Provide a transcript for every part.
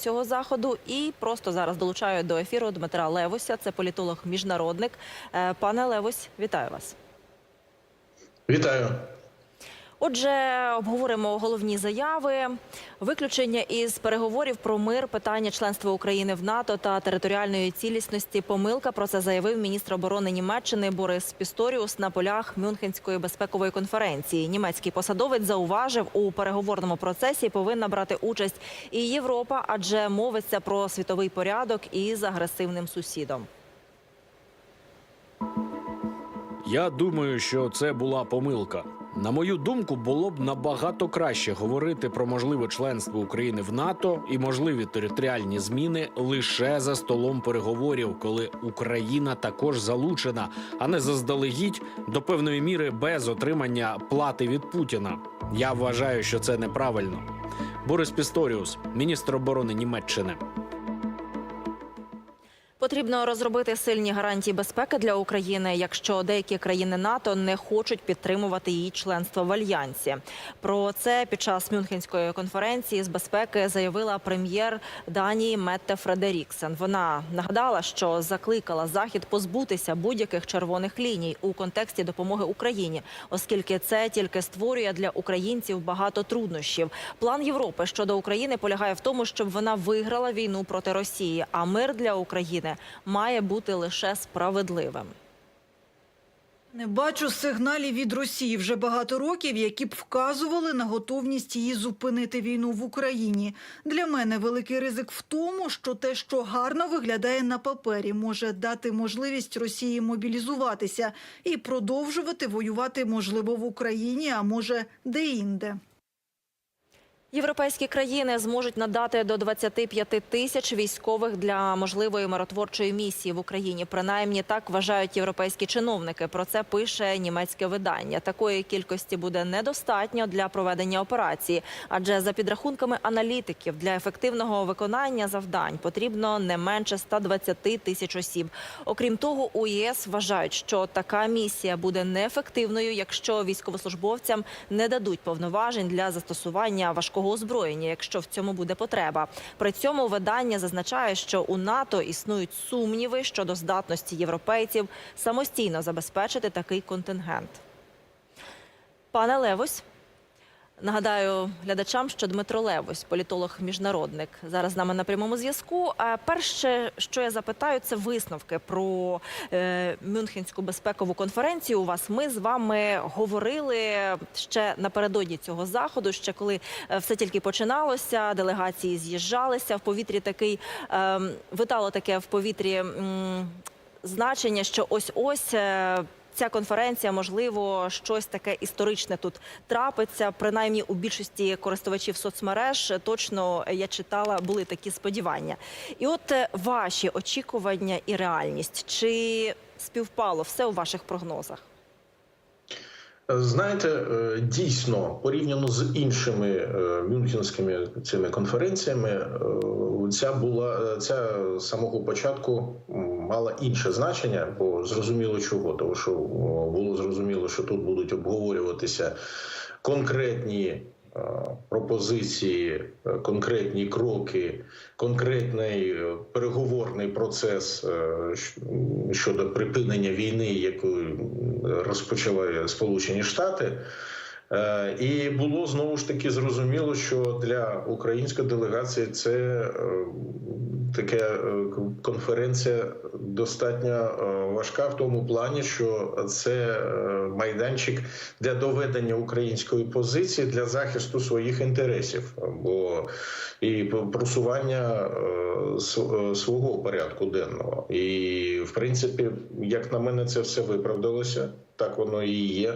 цього заходу. І просто зараз долучаю до ефіру Дмитра Левуся. Це політолог міжнародник. Е, Пане Левось, вітаю вас. Вітаю. Отже, обговоримо головні заяви, виключення із переговорів про мир, питання членства України в НАТО та територіальної цілісності. Помилка про це заявив міністр оборони Німеччини Борис Пісторіус на полях Мюнхенської безпекової конференції. Німецький посадовець зауважив, у переговорному процесі повинна брати участь і Європа, адже мовиться про світовий порядок із агресивним сусідом. Я думаю, що це була помилка. На мою думку, було б набагато краще говорити про можливе членство України в НАТО і можливі територіальні зміни лише за столом переговорів, коли Україна також залучена, а не заздалегідь до певної міри без отримання плати від Путіна. Я вважаю, що це неправильно. Борис Пісторіус, міністр оборони Німеччини. Потрібно розробити сильні гарантії безпеки для України, якщо деякі країни НАТО не хочуть підтримувати її членство в альянсі. Про це під час Мюнхенської конференції з безпеки заявила прем'єр Данії Метте Фредеріксен. Вона нагадала, що закликала захід позбутися будь-яких червоних ліній у контексті допомоги Україні, оскільки це тільки створює для українців багато труднощів. План Європи щодо України полягає в тому, щоб вона виграла війну проти Росії, а мир для України має бути лише справедливим. Не бачу сигналів від Росії вже багато років, які б вказували на готовність її зупинити війну в Україні. Для мене великий ризик в тому, що те, що гарно виглядає на папері, може дати можливість Росії мобілізуватися і продовжувати воювати, можливо, в Україні, а може де-інде. Європейські країни зможуть надати до 25 тисяч військових для можливої миротворчої місії в Україні. Принаймні так вважають європейські чиновники. Про це пише німецьке видання. Такої кількості буде недостатньо для проведення операції, адже за підрахунками аналітиків для ефективного виконання завдань потрібно не менше 120 тисяч осіб. Окрім того, у ЄС вважають, що така місія буде неефективною, якщо військовослужбовцям не дадуть повноважень для застосування важкого озброєння, якщо в цьому буде потреба. При цьому видання зазначає, що у НАТО існують сумніви щодо здатності європейців самостійно забезпечити такий контингент. Пане Левось. Нагадаю глядачам, що Дмитро Левось, політолог міжнародник, зараз з нами на прямому зв'язку. Перше, що я запитаю, це висновки про е, Мюнхенську безпекову конференцію. У вас ми з вами говорили ще напередодні цього заходу, ще коли е, все тільки починалося, делегації з'їжджалися в повітрі. Такий е, витало таке в повітрі значення, що ось ось. Е, Ця конференція, можливо, щось таке історичне тут трапиться. Принаймні у більшості користувачів соцмереж точно я читала, були такі сподівання. І от е, ваші очікування і реальність чи співпало все у ваших прогнозах? Знаєте, е, дійсно порівняно з іншими е, мюнхенськими цими конференціями, е, ця була ця самого початку мала інше значення, бо зрозуміло чого, тому що було зрозуміло, що тут будуть обговорюватися конкретні пропозиції, конкретні кроки, конкретний переговорний процес щодо припинення війни, яку розпочали Сполучені Штати. І було знову ж таки зрозуміло, що для української делегації це така конференція достатньо важка в тому плані, що це майданчик для доведення української позиції для захисту своїх інтересів, бо і просування свого порядку денного. І в принципі, як на мене, це все виправдалося. Так воно і є.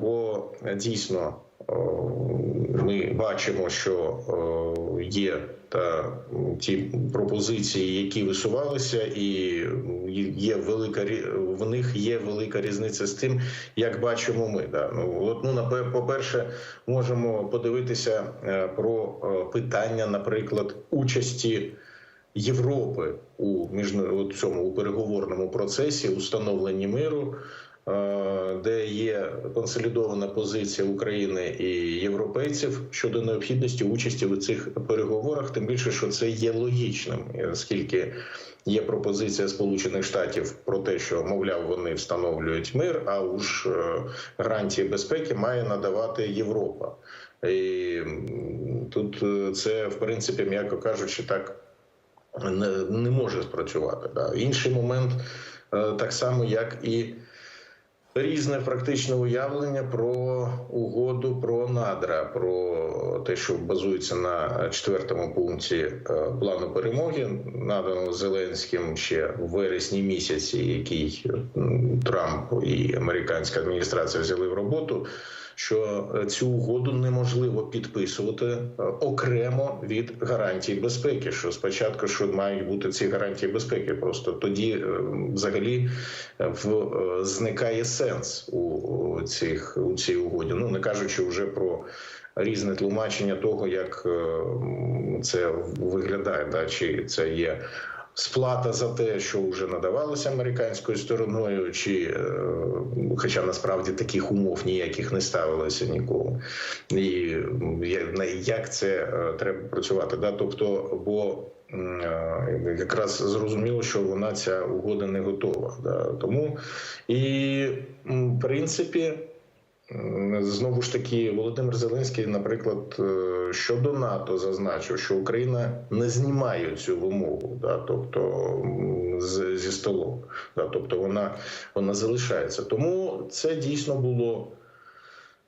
Бо дійсно ми бачимо, що є та ті пропозиції, які висувалися, і є велика в них є велика різниця з тим, як бачимо ми. Да. Ну от ну по перше, можемо подивитися про питання, наприклад, участі. Європи у між цьому у переговорному процесі установленні миру е, де є консолідована позиція України і європейців щодо необхідності участі в цих переговорах, тим більше, що це є логічним, оскільки є пропозиція Сполучених Штатів про те, що мовляв вони встановлюють мир, а уж е, гарантії безпеки має надавати Європа. І тут е, це в принципі, м'яко кажучи, так не, може спрацювати. Да. Інший момент, е, так само як і різне практичне уявлення про угоду про надра, про те, що базується на четвертому пункті е, плану перемоги, наданого Зеленським ще в вересні місяці, який Трамп і американська адміністрація взяли в роботу. Що е, цю угоду неможливо підписувати е, окремо від гарантій безпеки. Що спочатку що мають бути ці гарантії безпеки, просто тоді е, взагалі в зникає сенс у, цих у цій угоді. Ну не кажучи вже про різне тлумачення того, як це виглядає, да чи це є. Сплата за те, що вже надавалося американською стороною, чи е, хоча насправді таких умов ніяких не ставилося ніколи, і як це е, треба працювати? Да? Тобто, бо е, якраз зрозуміло, що вона ця угода не готова. Да? Тому і в принципі. Знову ж таки, Володимир Зеленський, наприклад, е, щодо НАТО зазначив, що Україна не знімає цю вимогу, да, тобто з, зі столу, да, тобто вона, вона залишається. Тому це дійсно було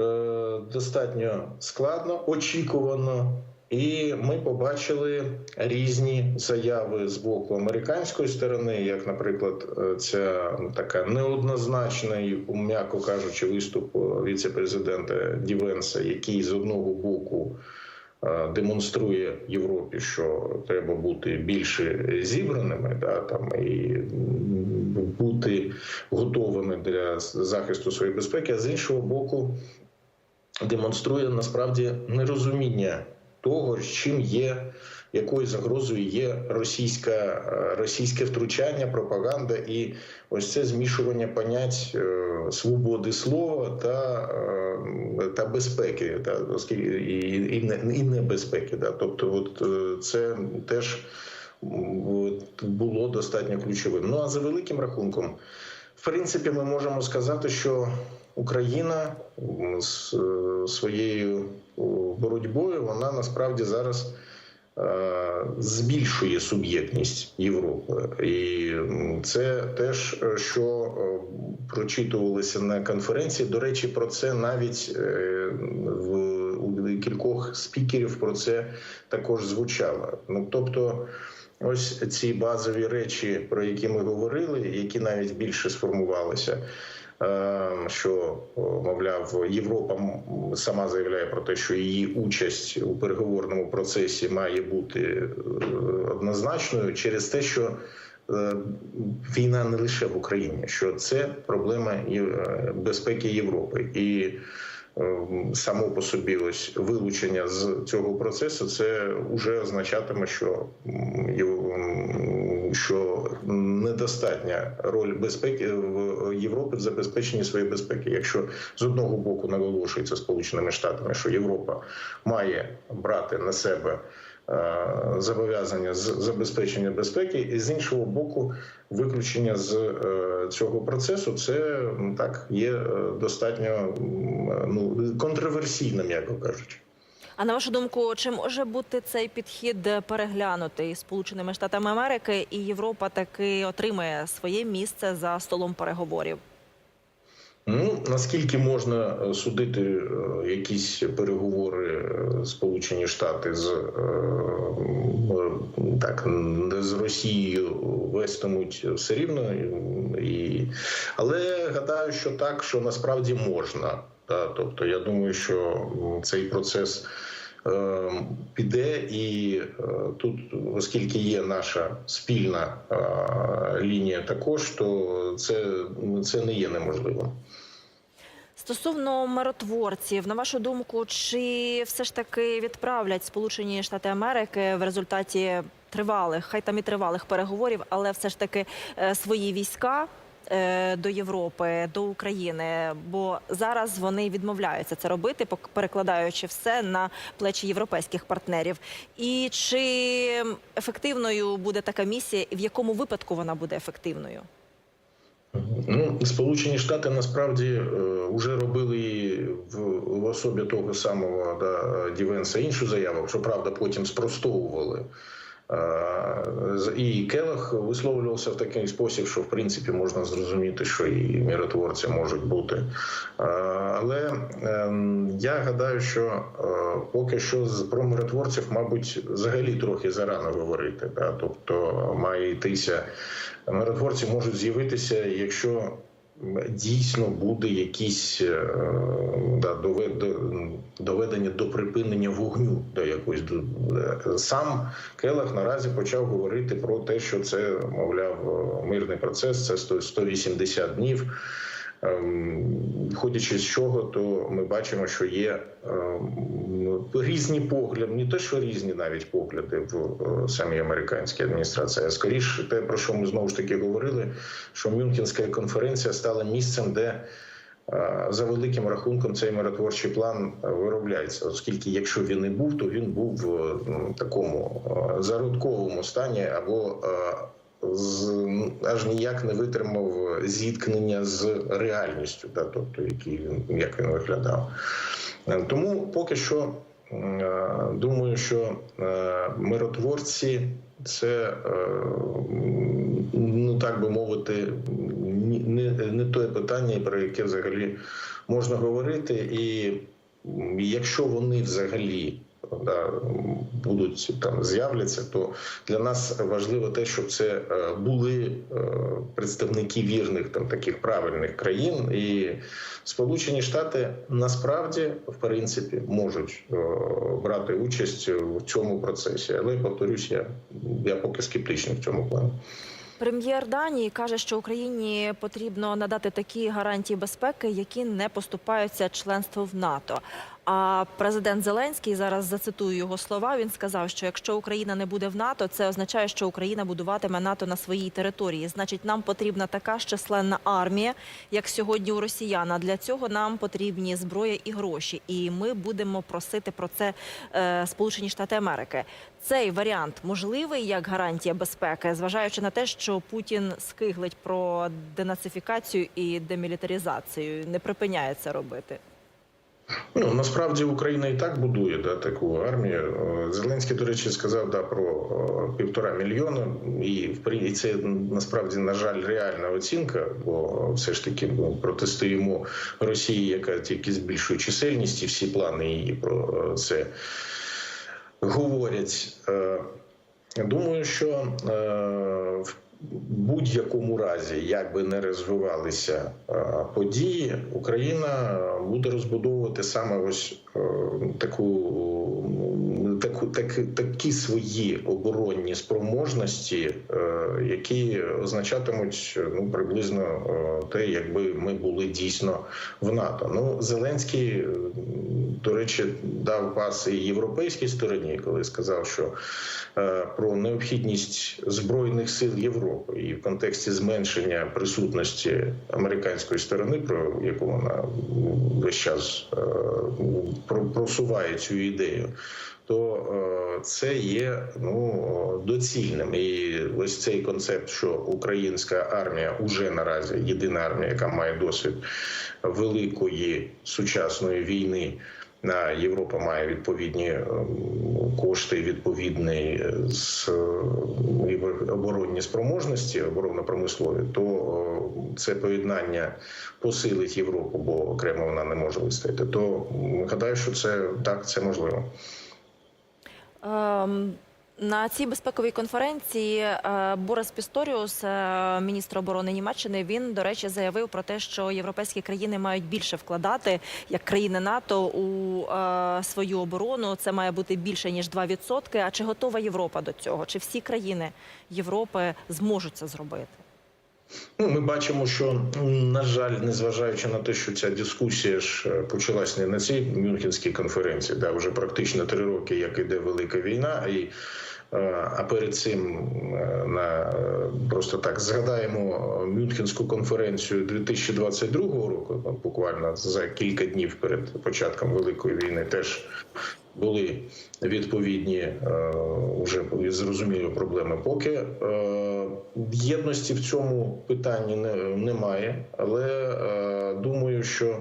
е, достатньо складно, очікувано. І ми побачили різні заяви з боку американської сторони, як, наприклад, е, ця така неоднозначна, і, м'яко кажучи, виступ е, віце-президента Дівенса, який з одного боку е, демонструє Європі, що треба бути більше зібраними, да, там і бути готовими для захисту своєї безпеки, а з іншого боку, демонструє насправді нерозуміння того, чим є, якою загрозою є російська, е, російське втручання, пропаганда і ось це змішування понять е, свободи слова та, е, та безпеки, та, оскільки і, і, не- і небезпеки. Да. Тобто, от це теж було достатньо ключовим. Ну а за великим рахунком, в принципі, ми можемо сказати, що Україна з е, своєю боротьбою вона насправді зараз е, збільшує суб'єктність Європи, і це теж е, що прочитувалося на конференції. До речі, про це навіть в у кількох спікерів про це також звучало. Ну тобто. Ось ці базові речі, про які ми говорили, які навіть більше сформувалися. Е, Що мовляв, Європа сама заявляє про те, що її участь у переговорному процесі має бути е, однозначною через те, що е, війна не лише в Україні, що це проблема е, безпеки Європи і. е, Само по собі ось вилучення з цього процесу це вже означатиме, що що недостатня роль безпеки в Європи в забезпеченні своєї безпеки. Якщо з одного боку наголошується Сполученими Штатами, що Європа має брати на себе е, зобов'язання з забезпечення безпеки, і з іншого боку, виключення з е, цього процесу це так є е, достатньо ну контроверсійним, м'яко кажучи. А на вашу думку, чи може бути цей підхід переглянутий Сполученими Штатами Америки, і Європа таки отримає своє місце за столом переговорів? Ну наскільки можна е, судити е, якісь переговори е, Сполучені Штати з так з Росією вестимуть все рівно, і але гадаю, що так, що насправді можна. Та, тобто, я думаю, що цей процес піде, і е, тут, оскільки є наша спільна е, лінія, також то це, це не є неможливим. Стосовно миротворців, на вашу думку, чи все ж таки відправлять Сполучені Штати Америки в результаті тривалих, хай там і тривалих переговорів, але все ж таки е, свої війська до Європи, до України? Бо зараз вони відмовляються це робити, перекладаючи все на плечі європейських партнерів. І чи ефективною буде така місія, і в якому випадку вона буде ефективною? Ну, Сполучені Штати насправді вже робили в, в особі того самого да, Дівенса іншу заяву, що правда потім спростовували. Е, І Келах висловлювався в такий спосіб, що в принципі можна зрозуміти, що і миротворці можуть бути. Е, Але ем, я гадаю, що е, поки що про миротворців, мабуть, взагалі трохи зарано говорити. Тобто має йтися миротворці можуть з'явитися, якщо дійсно буде якісь е, да, довед- доведення до припинення вогню до якоїсь до- сам Келах наразі почав говорити про те, що це мовляв мирний процес, це 100 180 днів. Ем, Виходячи з чого, то ми бачимо, що є ем, різні погляди, не те, що різні навіть погляди в е, самій американській адміністрації, а скоріше те, про що ми знову ж таки говорили, що Мюнхенська конференція стала місцем, де е, за великим рахунком цей миротворчий план виробляється, оскільки якщо він і був, то він був в ну, такому е, зародковому стані або з аж ніяк не витримав зіткнення з реальністю, да, тобто який він як він виглядав. Е, Тому поки що е, думаю, що е, миротворці це ну так би мовити, не, не те питання, про яке взагалі можна говорити, і якщо вони взагалі да, будуть там з'являться, то для нас важливо те, щоб це е, були е, представники вірних там таких правильних країн, і Сполучені Штати насправді в принципі можуть е, брати участь в цьому процесі, але повторюсь, я, я поки скептичний в цьому плані. Прем'єр Данії каже, що Україні потрібно надати такі гарантії безпеки, які не поступаються членству в НАТО. А президент Зеленський зараз зацитую його слова. Він сказав, що якщо Україна не буде в НАТО, це означає, що Україна будуватиме НАТО на своїй території. Значить, нам потрібна така ж численна армія, як сьогодні у росіян. А Для цього нам потрібні зброя і гроші. І ми будемо просити про це е, Сполучені Штати Америки. Цей варіант можливий як гарантія безпеки, зважаючи на те, що Путін скиглить про денацифікацію і демілітаризацію, не припиняє це робити. Ну насправді Україна і так будує да, таку армію. Е, Зеленський, до речі, сказав да, про е, півтора мільйона, і і це насправді на жаль реальна оцінка, бо все ж таки ми протистоїмо Росії, яка тільки збільшує чисельність, і всі плани її про е, це говорять. Думаю, що в будь-якому разі, як би не розвивалися е, події, Україна буде розбудовувати саме ось е, таку, таку так, такі свої оборонні спроможності, е, які означатимуть ну приблизно е, те, якби ми були дійсно в НАТО. Ну Зеленський, е, до речі, дав пас і європейській стороні, коли сказав, що е, про необхідність збройних сил Європи і в контексті зменшення присутності американської сторони, про яку вона весь час е, просуває цю ідею. То е, це є ну доцільним, і ось цей концепт, що українська армія уже наразі єдина армія, яка має досвід великої сучасної війни, на Європа має відповідні ем, кошти, відповідні е, з е, оборонні спроможності, оборонно-промислові, то е, це поєднання посилить Європу, бо окремо вона не може вистояти. То гадаю, що це так, це можливо. Ем, На цій безпековій конференції е, Борис Пісторіус, е, міністр оборони Німеччини, він до речі заявив про те, що європейські країни мають більше вкладати як країни НАТО у е, свою оборону. Це має бути більше ніж 2%. А чи готова Європа до цього? Чи всі країни Європи зможуть це зробити? Ну, ми бачимо, що на жаль, незважаючи на те, що ця дискусія ж е, почалась не на цій Мюнхенській конференції, де вже практично три роки, як іде велика війна, і е, а перед цим е, на просто так згадаємо Мюнхенську конференцію 2022 року, буквально за кілька днів перед початком великої війни, теж були відповідні е, вже зрозумілі проблеми. Поки е, єдності в цьому питанні немає, але е, думаю, що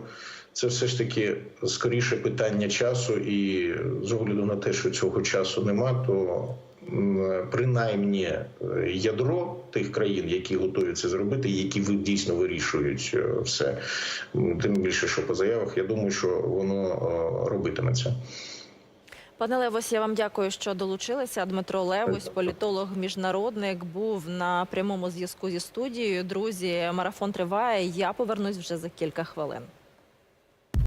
це все ж таки скоріше питання часу, і з огляду на те, що цього часу нема, то принаймні е, ядро тих країн, які готові це зробити, які дійсно вирішують е, все, тим більше, що по заявах, я думаю, що воно е, робитиметься. Пане Левось, я вам дякую, що долучилися. Дмитро Левось, політолог, міжнародник, був на прямому зв'язку зі студією. Друзі, марафон триває. Я повернусь вже за кілька хвилин.